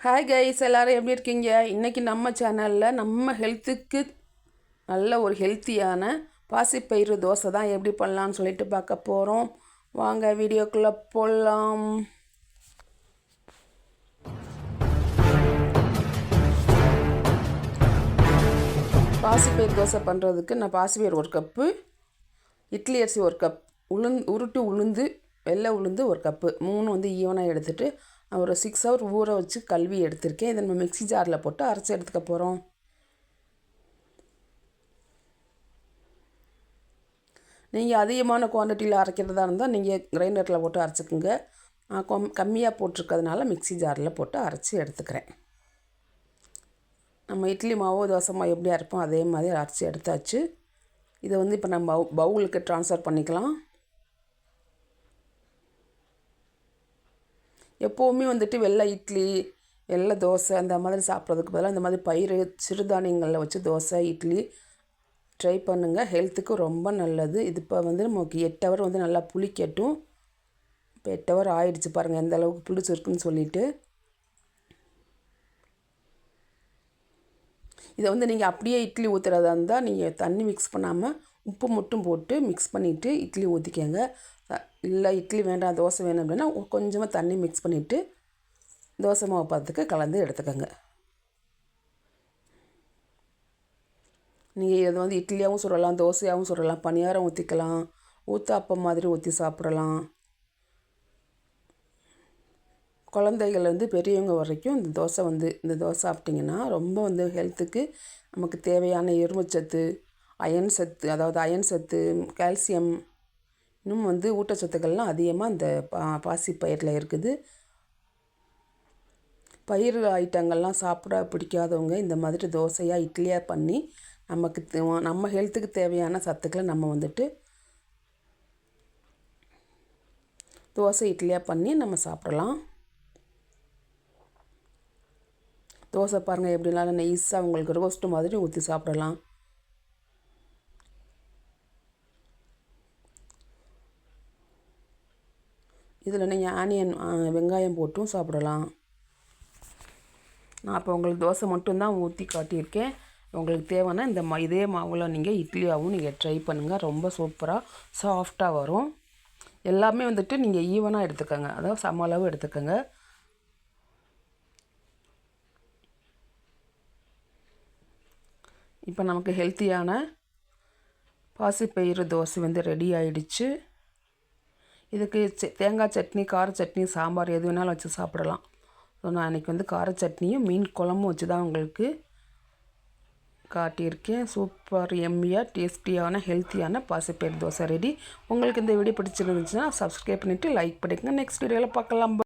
Hi guys எல்லோரும் எப்படி இருக்கீங்க? இன்றைக்கி நம்ம சேனலில் நம்ம ஹெல்த்துக்கு நல்ல ஒரு ஹெல்த்தியான பாசிப்பயிறு தோசை தான் எப்படி பண்ணலான்னு சொல்லிட்டு பார்க்க போகிறோம் வாங்க வீடியோக்குள்ளே போடலாம் பாசிப்பயிறு தோசை பண்ணுறதுக்கு நான் பாசிப்பயிறு ஒரு கப்பு இட்லி அரிசி ஒரு கப் உளுந்து உருட்டு உளுந்து வெள்ளை உளுந்து ஒரு கப்பு மூணு வந்து ஈவனாக எடுத்துகிட்டு ஒரு சிக்ஸ் ஹவர் ஊற வச்சு கல்வி எடுத்திருக்கேன். இதை நம்ம மிக்சி ஜாரில் போட்டு அரைச்சி எடுத்துக்க போகிறோம் நீங்கள் அதிகமான குவான்டிட்டியில் அரைக்கிறதா இருந்தால் நீங்கள் கிரைண்டரில் போட்டு அரைச்சிக்கோங்க. கம் கம்மியாக போட்டிருக்கிறதுனால மிக்சி ஜாரில் போட்டு அரைச்சி எடுத்துக்கிறேன். நம்ம இட்லி மாவோ தோசை மாவு எப்படி அரைப்போம் அதே மாதிரி அரைச்சி எடுத்தாச்சு. இதை வந்து இப்போ நம்ம பவுலுக்கு ட்ரான்ஸ்ஃபர் பண்ணிக்கலாம். எப்போவுமே வந்துட்டு வெள்ளை இட்லி வெள்ளை தோசை அந்த மாதிரி சாப்பிட்றதுக்கு பதிலாக இந்த மாதிரி பயிர் சிறுதானியங்களில் வச்சு தோசை இட்லி ட்ரை பண்ணுங்கள் ஹெல்த்துக்கு ரொம்ப நல்லது. இது இப்போ வந்து நமக்கு எட்டு ஹவர் வந்து நல்லா புளிக்கட்டும். இப்போ எட்டு ஹவர் ஆயிடுச்சு பாருங்கள் எந்த அளவுக்கு புளிச்சிருக்குன்னு சொல்லிவிட்டு இதை வந்து நீங்கள் அப்படியே இட்லி ஊற்றுறதா இருந்தால் நீங்கள் தண்ணி மிக்ஸ் பண்ணாமல் உப்பு மட்டும் போட்டு மிக்ஸ் பண்ணிவிட்டு இட்லி ஊற்றிக்கங்க இல்லை இட்லி வேண்டாம் தோசை வேணும் அப்படின்னா கொஞ்சமாக தண்ணி மிக்ஸ் பண்ணிவிட்டு தோசை மாவு பார்த்துக்கு கலந்து எடுத்துக்கோங்க. நீங்கள் இதை வந்து இட்லியாகவும் சுடலாம் தோசையாகவும் சுடலாம் பணியாரம் ஊற்றிக்கலாம் ஊத்தாப்பம் மாதிரி ஊற்றி சாப்பிடலாம். குழந்தைகள் வந்து பெரியவங்க வரைக்கும் இந்த தோசை வந்து இந்த தோசை சாப்பிட்டிங்கன்னா ரொம்ப வந்து ஹெல்த்துக்கு நமக்கு தேவையான எருமைச்சத்து அயன் சத்து அதாவது அயன் சத்து கால்சியம் இன்னும் வந்து ஊட்டச்சத்துக்கள்லாம் அதிகமாக இந்த பா பாசி பயிரில் இருக்குது. பயிர் ஐட்டங்கள்லாம் சாப்பிட பிடிக்காதவங்க இந்த மாதிரி தோசையாக இட்லியாக பண்ணி நமக்கு நம்ம ஹெல்த்துக்கு தேவையான சத்துக்களை நம்ம வந்துட்டு தோசை இட்லியாக பண்ணி நம்ம சாப்பிடலாம். தோசை பாருங்கள் எப்படினாலும் நெய்ஸாக உங்களுக்கு ரோஸ்ட்டு மாதிரி ஊற்றி சாப்பிடலாம். இதில் நீங்கள் ஆனியன் வெங்காயம் போட்டும் சாப்பிடலாம். நான் இப்போ உங்களுக்கு தோசை மட்டும்தான் ஊற்றி காட்டியிருக்கேன். உங்களுக்கு தேவைன்னா இந்த மா இதே மாவில் நீங்கள் இட்லியாகவும் நீங்கள் ட்ரை பண்ணுங்கள் ரொம்ப சூப்பராக சாஃப்டாக வரும். எல்லாமே வந்துட்டு நீங்கள் ஈவனாக எடுத்துக்கோங்க. அதாவது சம அளவு எடுத்துக்கோங்க. இப்போ நமக்கு ஹெல்த்தியான பாசிப்பயிறு தோசை வந்து ரெடி ஆயிடுச்சு. இதுக்கு தேங்காய் சட்னி கார சட்னி சாம்பார் எது வேணாலும் வச்சு சாப்பிடலாம். ஸோ நான் இன்றைக்கி வந்து கார சட்னியும் மீன் குழம்பும் வச்சு தான் உங்களுக்கு காட்டியிருக்கேன். சூப்பர் எம்மியாக டேஸ்டியான ஹெல்த்தியான பாசிப்பயிர் தோசை ரெடி உங்களுக்கு இந்த வீடியோ பிடிச்சிருந்துச்சுன்னா சப்ஸ்கிரைப் பண்ணிவிட்டு லைக் பண்ணிக்கோங்க. நெக்ஸ்ட் வீடியோவில் பார்க்கலாம்.